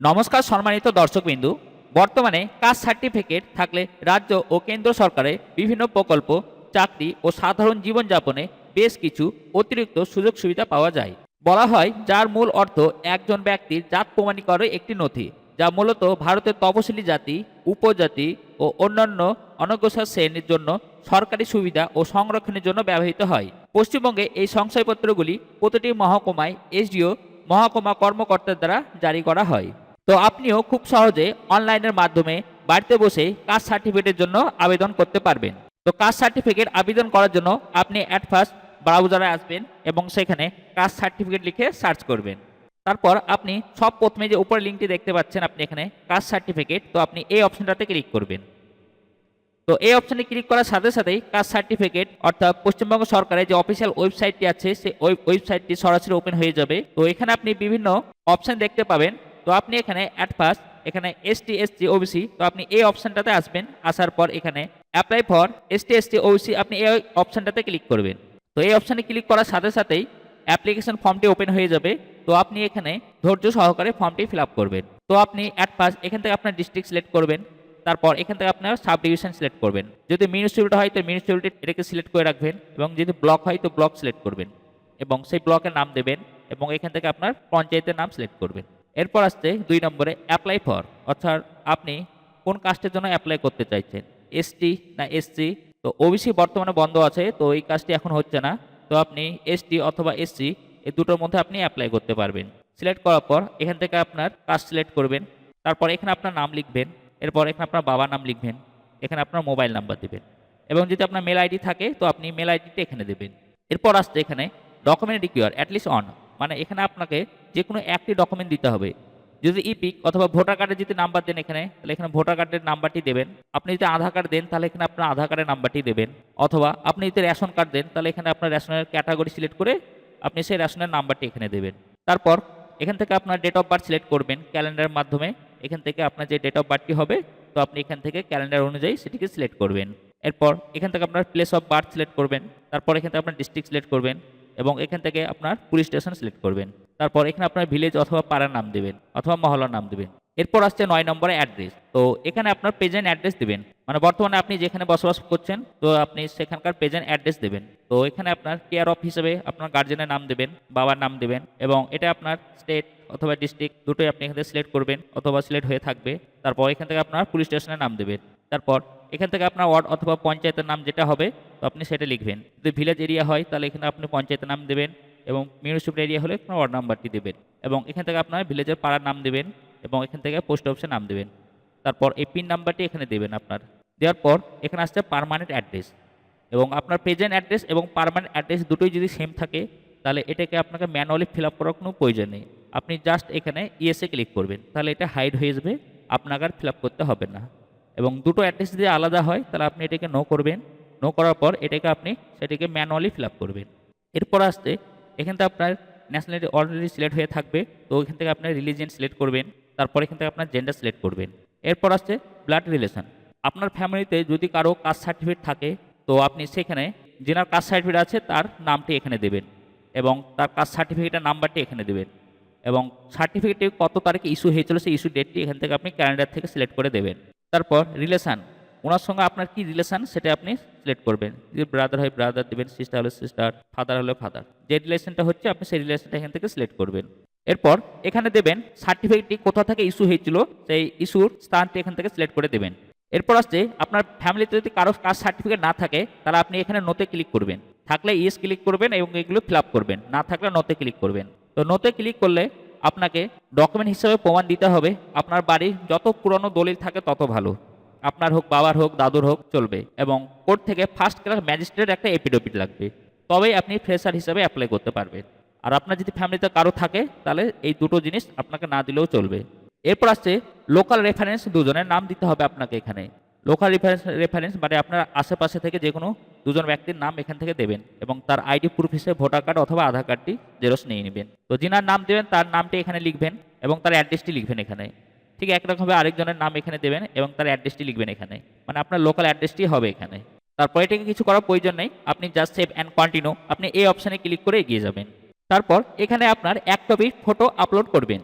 নমস্কার সম্মানিত দর্শকবিন্দু, বর্তমানে কাস্ট সার্টিফিকেট থাকলে রাজ্য ও কেন্দ্র সরকারের বিভিন্ন প্রকল্প, চাকরি ও সাধারণ জীবনযাপনে বেশ কিছু অতিরিক্ত সুযোগ সুবিধা পাওয়া যায়। বলা হয়, যার মূল অর্থ একজন ব্যক্তির জাত প্রমাণীকরণের একটি নথি, যা মূলত ভারতের তপশিলি জাতি, উপজাতি ও অন্যান্য অনগ্রসর শ্রেণির জন্য সরকারি সুবিধা ও সংরক্ষণের জন্য ব্যবহৃত হয়। পশ্চিমবঙ্গে এই সংশয়পত্রগুলি প্রতিটি মহকুমায় এসডিও, মহকুমা কর্মকর্তার দ্বারা জারি করা হয়। তো আপনিও খুব সহজে অনলাইনের মাধ্যমে বাড়িতে বসে কাস্ট সার্টিফিকেটের জন্য আবেদন করতে পারবেন। তো কাস্ট সার্টিফিকেট আবেদন করার জন্য আপনি অ্যাট ফার্স্ট ব্রাউজারে আসবেন এবং সেখানে কাস্ট সার্টিফিকেট লিখে সার্চ করবেন। তারপর আপনি সব প্রথমে যে উপরে লিঙ্কটি দেখতে পাচ্ছেন আপনি এখানে কাস্ট সার্টিফিকেট তো আপনি এই অপশনটাতে ক্লিক করবেন। তো এই অপশনে ক্লিক করার সাথে সাথেই কাস্ট সার্টিফিকেট অর্থাৎ পশ্চিমবঙ্গ সরকারের যে অফিসিয়াল ওয়েবসাইটটি আছে, সেই ওয়েবসাইটটি সরাসরি ওপেন হয়ে যাবে। তো এখানে আপনি বিভিন্ন অপশন দেখতে পাবেন। তো আপনি এখানে অ্যাট ফার্স্ট এখানে এসটি এসটি ওবিসি তো আপনি এই অপশনটাতে আসবেন, আসার পর এখানে apply for ST ST OBC আপনি এই অপশনটাতে ক্লিক করবেন। তো এই অপশানে ক্লিক করার সাথে সাথেই অ্যাপ্লিকেশন ফর্মটি ওপেন হয়ে যাবে। তো আপনি এখানে ধৈর্য সহকারে ফর্মটি ফিল করবেন। তো আপনি অ্যাট ফার্স্ট এখান থেকে আপনার ডিস্ট্রিক্ট সিলেক্ট করবেন, তারপর এখান থেকে আপনার সাব ডিভিশন সিলেক্ট করবেন। যদি মিউনিসিপ্যালিটি হয়, তো মিউনিসিপ্যালিটি এটাকে সিলেক্ট করে রাখবেন এবং যদি ব্লক হয়, তো ব্লক সিলেক্ট করবেন এবং সেই ব্লকের নাম দেবেন এবং এখান থেকে আপনার পঞ্চায়েতের নাম সিলেক্ট করবেন। এরপর আসছে দুই নম্বরে অ্যাপ্লাই ফর অর্থাৎ আপনি কোন কাস্টের জন্য অ্যাপ্লাই করতে চাইছেন এসটি না এসসি তো ওবিসি বর্তমানে বন্ধ আছে, তো এই কাজটি এখন হচ্ছে না। তো আপনি এসটি অথবা এসসি এই দুটোর মধ্যে আপনি অ্যাপ্লাই করতে পারবেন। সিলেক্ট করার পর এখান থেকে আপনার কাস্ট সিলেক্ট করবেন। তারপর এখানে আপনার নাম লিখবেন, এরপর এখানে আপনার বাবার নাম লিখবেন, এখানে আপনার মোবাইল নাম্বার দেবেন। এবং যদি আপনার মেল আইডি থাকে, তো আপনি মেল আইডিটা এখানে দেবেন। এরপর আসছে এখানে ডকুমেন্ট রিকিউর অ্যাটলিস্ট অন মানে এখানে আপনাকে যে কোনো একটি ডকুমেন্ট দিতে হবে। যদি ইপিক অথবা ভোটার কার্ডের যদি নাম্বার দেন এখানে, তাহলে এখানে ভোটার কার্ডের নাম্বারটি দেবেন। আপনি যদি আধার কার্ড দেন, তাহলে এখানে আপনার আধার কার্ডের নাম্বারটি দেবেন। অথবা আপনি যদি রেশন কার্ড দেন, তাহলে এখানে আপনার রেশনের ক্যাটাগরি সিলেক্ট করে আপনি সেই রেশনের নাম্বারটি এখানে দেবেন। তারপর এখান থেকে আপনার ডেট অফ বার্থ সিলেক্ট করবেন ক্যালেন্ডারের মাধ্যমে। এখান থেকে আপনার যে ডেট অফ বার্থটি হবে, তো আপনি এখান থেকে ক্যালেন্ডার অনুযায়ী সেটিকে সিলেক্ট করবেন। এরপর এখান থেকে আপনার প্লেস অফ বার্থ সিলেক্ট করবেন। তারপর এখান থেকে আপনার ডিস্ট্রিক্ট সিলেক্ট করবেন। এবং এখান থেকে আপনার পুলিশ স্টেশন সিলেক্ট করবেন। তারপর এখানে আপনার ভিলেজ অথবা পাড়ার নাম দেবেন, অথবা মহল্লার নাম দেবেন। এরপর আসছে নয় নম্বরে অ্যাড্রেস তো এখানে আপনার প্রেজেন্ট অ্যাড্রেস দেবেন। মানে বর্তমানে আপনি যেখানে বসবাস করছেন, তো আপনি সেখানকার প্রেজেন্ট অ্যাড্রেস দেবেন। তো এখানে আপনার কেয়ার অফ হিসেবে আপনার গার্জেনের নাম দেবেন, বাবার নাম দেবেন এবং এটা আপনার স্টেট অথবা ডিস্ট্রিক্ট দুটোই আপনি এখান থেকে সিলেক্ট করবেন অথবা সিলেক্ট হয়ে থাকবে। তারপর এখান থেকে আপনার পুলিশ স্টেশনের নাম দেবেন। তারপর এখান থেকে আপনার ওয়ার্ড অথবা পঞ্চায়েতের নাম যেটা হবে আপনি সেটা লিখবেন। যদি ভিলেজ এরিয়া হয়, তাহলে এখানে আপনি পঞ্চায়েতের নাম দেবেন এবং মিউনিসিপ্যাল এরিয়া হলে আপনার ওয়ার্ড নাম্বারটি দেবেন এবং এখান থেকে আপনার ভিলেজের পাড়ার নাম দেবেন এবং এখান থেকে পোস্ট অফিসের নাম দেবেন। তারপর এই পিন নাম্বারটি এখানে দেবেন আপনার। দেওয়ার পর এখানে আসছে পারমানেন্ট অ্যাড্রেস এবং আপনার প্রেজেন্ট অ্যাড্রেস এবং পারমানেন্ট অ্যাড্রেস দুটোই যদি সেম থাকে, তাহলে এটাকে আপনাকে ম্যানুয়ালি ফিল আপ করার কোনো প্রয়োজন নেই। আপনি জাস্ট এখানে ইএসএ ক্লিক করবেন। তাহলে এটা হাইড হয়ে যাবে, আপনাকে আর ফিল আপ করতে হবে না। এবং দুটো অ্যাড্রেস যদি আলাদা হয়, তাহলে আপনি এটাকে নো করবেন। নো করার পর এটাকে আপনি সেটাকে ম্যানুয়ালি ফিল আপ করবেন। এরপর আসতে এখান থেকে আপনার ন্যাশনালিটি অলরেডি সিলেক্ট হয়ে থাকবে, তো ওইখান থেকে আপনার রিলিজিয়ান সিলেক্ট করবেন, তারপর এখান থেকে আপনার জেন্ডার সিলেক্ট করবেন। এরপর আসছে ব্লাড রিলেশন আপনার ফ্যামিলিতে যদি কারও কাস্ট সার্টিফিকেট থাকে, তো আপনি সেখানে যেনার কাস্ট সার্টিফিকেট আছে তার নামটি এখানে দেবেন এবং তার কাস্ট সার্টিফিকেটের নাম্বারটি এখানে দেবেন এবং সার্টিফিকেটটি কত তারিখে ইস্যু হয়েছিল সেই ইস্যু ডেটটি এখান থেকে আপনি ক্যালেন্ডার থেকে সিলেক্ট করে দেবেন। তারপর রিলেশান ওনার সঙ্গে আপনার কি রিলেশন সেটা আপনি সিলেক্ট করবেন। যদি ব্রাদার হয় ব্রাদার দেবেন সিস্টার হলে সিস্টার ফাদার হলে ফাদার যে রিলেশনটা হচ্ছে আপনি সেই রিলেশনটা এখান থেকে সিলেক্ট করবেন। এরপর এখানে দেবেন সার্টিফিকেটটি কোথা থেকে ইস্যু হয়েছিল, সেই ইস্যুর স্থানটি এখান থেকে সিলেক্ট করে দেবেন। এরপর আসছে আপনার ফ্যামিলিতে যদি কারও কাস্ট সার্টিফিকেট না থাকে, তাহলে আপনি এখানে নোতে ক্লিক করবেন। থাকলে ইয়েস ক্লিক করবেন এবং এগুলো ফিল করবেন। না থাকলে নোতে ক্লিক করবেন। তো নোতে ক্লিক করলে আপনাকে ডকুমেন্ট হিসেবে প্রমাণ দিতে হবে। আপনার বাড়ির যত পুরনো দলিল থাকে তত ভালো। আপনার হোক, বাবার হোক, দাদুর হোক, চলবে। এবং কোর্ট থেকে ফার্স্ট ক্লাস ম্যাজিস্ট্রেট একটা এপিডোপিট লাগবে। তবেই আপনি ফ্রেশার হিসাবে অ্যাপ্লাই করতে পারবেন। আর আপনার যদি ফ্যামিলিতে কারও থাকে, তাহলে এই দুটো জিনিস আপনাকে না দিলেও চলবে। এরপর আসছে লোকাল রেফারেন্স দুজনের নাম দিতে হবে আপনাকে এখানে। লোকাল রেফারেন্স রেফারেন্স মানে আপনার আশেপাশে থেকে যে কোনো দুজন ব্যক্তির নাম এখান থেকে দেবেন এবং তার আইডি প্রুফ হিসেবে ভোটার কার্ড অথবা আধার কার্ডটি জেরক্স নিয়ে নেবেন। তো যিনার নাম দেবেন, তার নামটি এখানে লিখবেন এবং তার অ্যাড্রেসটি লিখবেন এখানে। ঠিক একরকমভাবে আরেকজনের নাম এখানে দেবেন এবং তার অ্যাড্রেসটি লিখবেন এখানে। মানে আপনার লোকাল অ্যাড্রেসটি হবে এখানে। তারপর এটাকে কিছু করার প্রয়োজন নেই। আপনি জাস্ট সেভ অ্যান্ড কন্টিনিউ আপনি এই অপশানে ক্লিক করে এগিয়ে যাবেন। তারপর এখানে আপনার এক কপি ফটো আপলোড করবেন।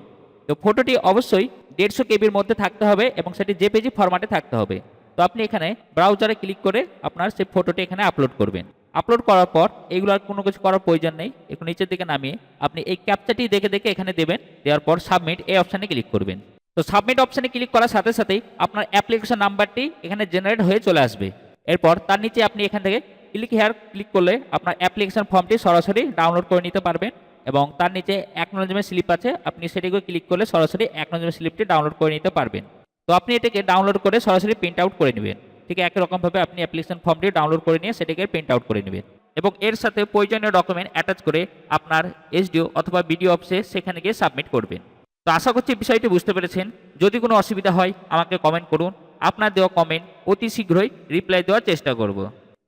তো ফটোটি অবশ্যই দেড়শো কেবির মধ্যে থাকতে হবে এবং সেটি জেপিজি ফরম্যাটে থাকতে হবে। তো আপনি এখানে ব্রাউজারে ক্লিক করে আপনার সেই ফটোটি এখানে আপলোড করবেন। আপলোড করার পর এগুলো আর কোনো কিছু করার প্রয়োজন নেই। একটু নিচের দিকে নামিয়ে আপনি এই ক্যাপচাটি দেখে দেখে এখানে দেবেন। দেওয়ার পর সাবমিট এই অপশানে ক্লিক করবেন। তো সাবমিট অপশানে ক্লিক করার সাথে সাথেই আপনার অ্যাপ্লিকেশন নাম্বারটি এখানে জেনারেট হয়ে চলে আসবে। এরপর তার নিচে আপনি এখান থেকে ক্লিক হেয়ার ক্লিক করলে আপনার অ্যাপ্লিকেশন ফর্মটি সরাসরি ডাউনলোড করে নিতে পারবেন এবং তার নিচে অ্যাকনোলজমেন্ট স্লিপ আছে, আপনি সেটিকে ক্লিক করলে সরাসরি অ্যাকনোলজমেন্ট স্লিপটি ডাউনলোড করে নিতে পারবেন। তো আপনি এটাকে ডাউনলোড করে সরাসরি প্রিন্ট আউট করে নেবেন। ঠিক একই রকমভাবে আপনি অ্যাপ্লিকেশন ফর্মটি ডাউনলোড করে নিয়ে সেটাকে প্রিন্ট আউট করে নেবেন। এবং এর সাথে প্রয়োজনীয় ডকুমেন্ট অ্যাটাচ করে আপনার এসডিও অথবা বিডিও অফিসে সেখানে গিয়ে সাবমিট করবেন। তো আশা করছি বিষয়টি বুঝতে পেরেছেন। যদি কোনো অসুবিধা হয়, আমাকে কমেন্ট করুন। আপনার দেওয়া কমেন্ট অতি শীঘ্রই রিপ্লাই দেওয়ার চেষ্টা করব।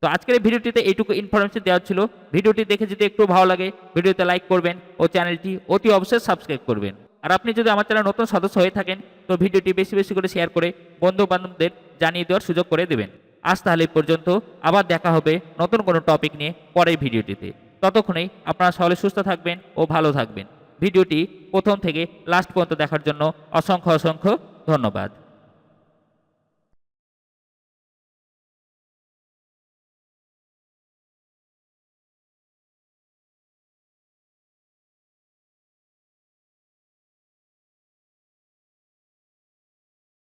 তো আজকের ভিডিওটিতে এইটুকু ইনফরমেশন দেওয়া ছিল। ভিডিওটি দেখে যদি একটু ভালো লাগে, ভিডিওতে লাইক করবেন ও চ্যানেলটি অতি অবশ্যই সাবস্ক্রাইব করবেন। আর আপনি যদি আমার চ্যানেল নতুন সদস্য হয়ে থাকেন, তো ভিডিওটি বেশি বেশি করে শেয়ার করে বন্ধু বান্ধবদের জানিয়ে দেওয়ার সুযোগ করে দেবেন। আজ তাহলে পর্যন্ত। আবার দেখা হবে নতুন কোনো টপিক নিয়ে পরের ভিডিওটিতে। ততক্ষণেই আপনারা সকলে সুস্থ থাকবেন ও ভালো থাকবেন। ভিডিওটি প্রথম থেকে লাস্ট পর্যন্ত দেখার জন্য অসংখ্য অসংখ্য ধন্যবাদ।